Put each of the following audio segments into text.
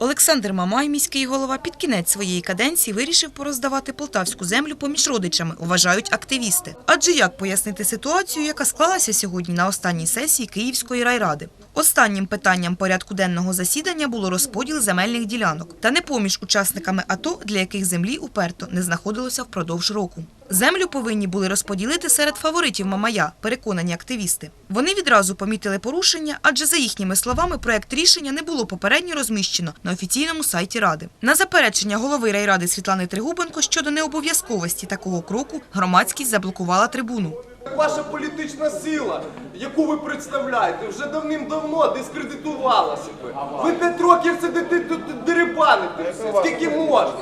Олександр Мамай, міський голова, під кінець своєї каденції вирішив пороздавати полтавську землю поміж родичами, вважають активісти. Адже як пояснити ситуацію, яка склалася сьогодні на останній сесії Київської райради? Останнім питанням порядку денного засідання було розподіл земельних ділянок, та не поміж учасниками АТО, для яких землі уперто не знаходилося впродовж року. Землю повинні були розподілити серед фаворитів Мамая, переконані активісти. Вони відразу помітили порушення, адже за їхніми словами проект рішення не було попередньо розміщено на офіційному сайті ради. На заперечення голови райради Світлани Тригубенко щодо необов'язковості такого кроку громадськість заблокувала трибуну. Ваша політична сила, яку ви представляєте, вже давним-давно дискредитувалася би. Ви п'ять років сидите тут дерибаните. Скільки можна?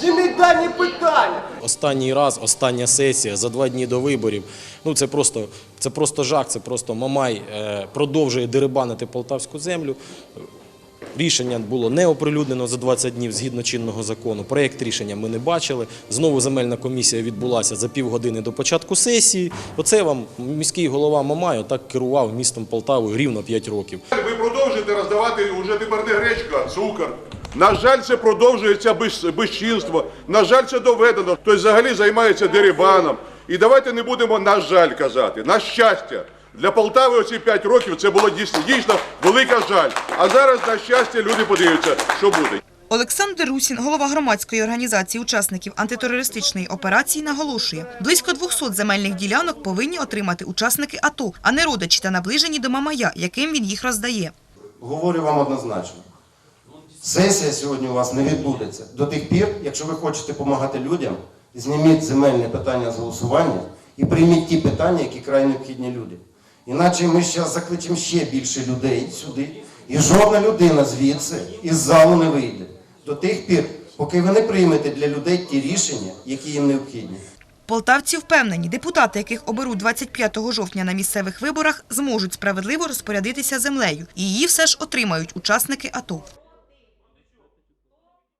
Зніміть дані питання. Останній раз, остання сесія за два дні до виборів. Ну це просто, це просто жах, це просто Мамай е, продовжує дерибанити полтавську землю. Рішення було не оприлюднено за 20 днів згідно чинного закону. Проєкт рішення ми не бачили. Знову земельна комісія відбулася за півгодини до початку сесії. Оце вам міський голова Мамай так керував містом Полтавою рівно 5 років. Ви продовжуєте роздавати вже тепер не гречка, цукор. На жаль, це продовжується безчинство. На жаль, це доведено. Хтось взагалі займається дерибаном. І давайте не будемо на жаль казати, на щастя. Для Полтави оці 5 років це було дійсно, дійсно велика жаль. А зараз, на щастя, люди подивляться, що буде. Олександр Русін, голова громадської організації учасників антитерористичної операції, наголошує, близько 200 земельних ділянок повинні отримати учасники АТО, а не родичі та наближені до Мамая, яким він їх роздає. Говорю вам однозначно. Сесія сьогодні у вас не відбудеться. До тих пір, якщо ви хочете допомагати людям, зніміть земельне питання з голосування і прийміть ті питання, які край необхідні людям. Іначе ми зараз закличемо ще більше людей сюди, і жодна людина звідси із залу не вийде. До тих пір, поки ви не приймете для людей ті рішення, які їм необхідні. Полтавці впевнені, депутати, яких оберуть 25 жовтня на місцевих виборах, зможуть справедливо розпорядитися землею, її все ж отримають учасники АТО.